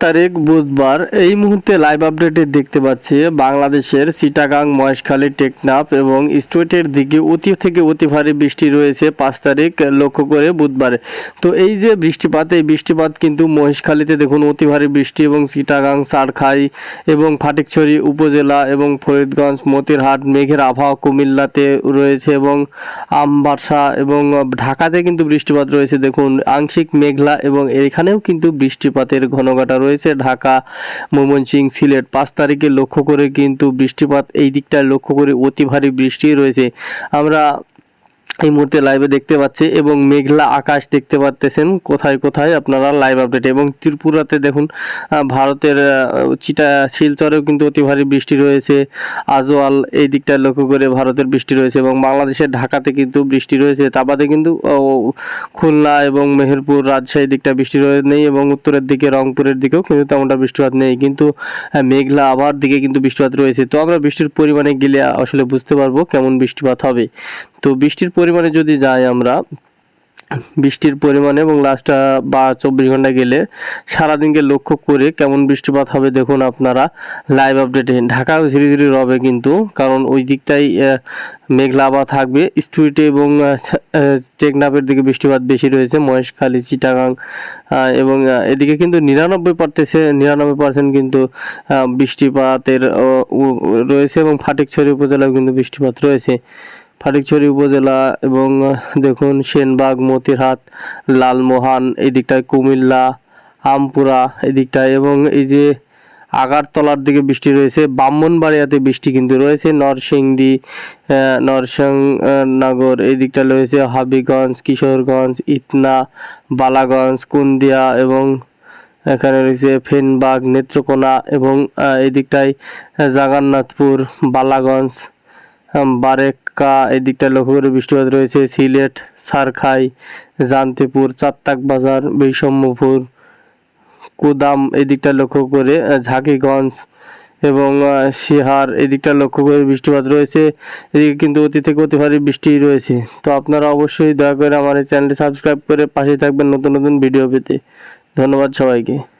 তারিখ বুধবার। এই মুহূর্তে লাইভ আপডেটে দেখতে পাচ্ছি বাংলাদেশের চিটাগাং, মহেশখালী, টেকনাফ এবং স্ট্রেটের দিকে অতি থেকে অতি ভারী বৃষ্টি রয়েছে পাঁচ তারিখ, লক্ষ্য করে বুধবারে। তো এই যে বৃষ্টিপাত, এই বৃষ্টিপাত কিন্তু মহেশখালীতে দেখুন অতি ভারী বৃষ্টি এবং চিটাগাং, সারখাই এবং ফাটিকছড়ি উপজেলা এবং ফরিদগঞ্জ, মতিরহাট, মেঘের আবহাওয়া কুমিল্লাতে রয়েছে এবং আমবাসা এবং ঢাকাতে কিন্তু বৃষ্টিপাত রয়েছে। দেখুন, আংশিক মেঘলা এবং এখানেও কিন্তু বৃষ্টিপাতের ঘনঘটা রয়েছে ঢাকা, ময়মনসিংহ, সিলেট। পাঁচ তারিখে লক্ষ্য করে কিন্তু বৃষ্টিপাত এই দিকটায় লক্ষ্য করে অতি ভারী বৃষ্টি রয়েছে। আমরা এই মুহূর্তে লাইভে দেখতে পাচ্ছি এবং মেঘলা আকাশ দেখতে পাচ্তেছেন কোথায় কোথায়? আপনারা লাইভ আপডেট এবং ত্রিপুরাতে দেখুন ভারতের চিটা, শিলচরেও কিন্তু অতি ভারী বৃষ্টি রয়েছে। আজওয়াল এই দিকটায় লক্ষ্য করে ভারতের বৃষ্টি রয়েছে এবং বাংলাদেশের ঢাকাতে কিন্তু বৃষ্টি রয়েছে। তা বাদে কিন্তু খুলনা এবং মেহেরপুর রাজশাহী দিকটা বৃষ্টি নেই এবং উত্তরের দিকে, রংপুরের দিকেও কিন্তু তেমনটা বৃষ্টিপাত নেই। কিন্তু মেঘলা আবার দিকে কিন্তু বৃষ্টিপাত রয়েছে। তো আমরা বৃষ্টির পরিমাণে গেলে আসলে বুঝতে পারব কেমন বৃষ্টিপাত হবে। তো বৃষ্টির পরিমাণে যদি যাই আমরা বৃষ্টির পরিমাণে এবং লাস্ট বা চব্বিশ ঘণ্টা গেলে সারাদিনকে লক্ষ্য করে কেমন বৃষ্টিপাত হবে দেখুন আপনারা লাইভ আপডেটে ঢাকাও ধীরে ধীরে রবে কিন্তু কারণ ওই দিকটাই আহ, মেঘলা আবহাওয়া থাকবে। স্ট্রিটে এবং টেকনাফের দিকে বৃষ্টিপাত বেশি রয়েছে মহেশখালী চিটাগাং এবং এদিকে কিন্তু নিরানব্বই পারতেছে নিরানব্বই পার্সেন্ট কিন্তু বৃষ্টিপাতের রয়েছে এবং ফাটিকছড়ি উপজেলায় কিন্তু বৃষ্টিপাত রয়েছে। ফটিকছড়ি উপজেলা এবং দেখুন সেনবাগ, মতিরহাট, লালমোহান এই দিকটায় কুমিল্লা, আমপুরা এই দিকটায় এবং এই যে আগারতলার দিকে বৃষ্টি রয়েছে, ব্রাহ্মণবাড়িয়াতে বৃষ্টি কিন্তু রয়েছে, নরসিংদী নরসিংনগর এই দিকটা রয়েছে হাবিগঞ্জ, কিশোরগঞ্জ, ইতনা, বালাগঞ্জ, কুন্দিয়া এবং এখানে রয়েছে ফেনবাগ, নেত্রকোনা এবং এই দিকটায় জাগান্নাথপুর, বালাগঞ্জ বারেক্কা এদিকটা লক্ষ্য করে বৃষ্টিপাত রয়েছে সিলেট সারখাই জান্তিপুর চাত্তাক বাজার বৈষম্যপুর কুদাম এদিকটা লক্ষ্য করে ঝাঁকিগঞ্জ এবং আহ, এদিকটা লক্ষ্য করে বৃষ্টিপাত রয়েছে। এদিকে কিন্তু অতি থেকে অতি ভারী বৃষ্টি রয়েছে। তো আপনারা অবশ্যই দয়া করে আমার এই চ্যানেলটি সাবস্ক্রাইব করে পাশে থাকবেন নতুন নতুন ভিডিও পেতে। ধন্যবাদ সবাইকে।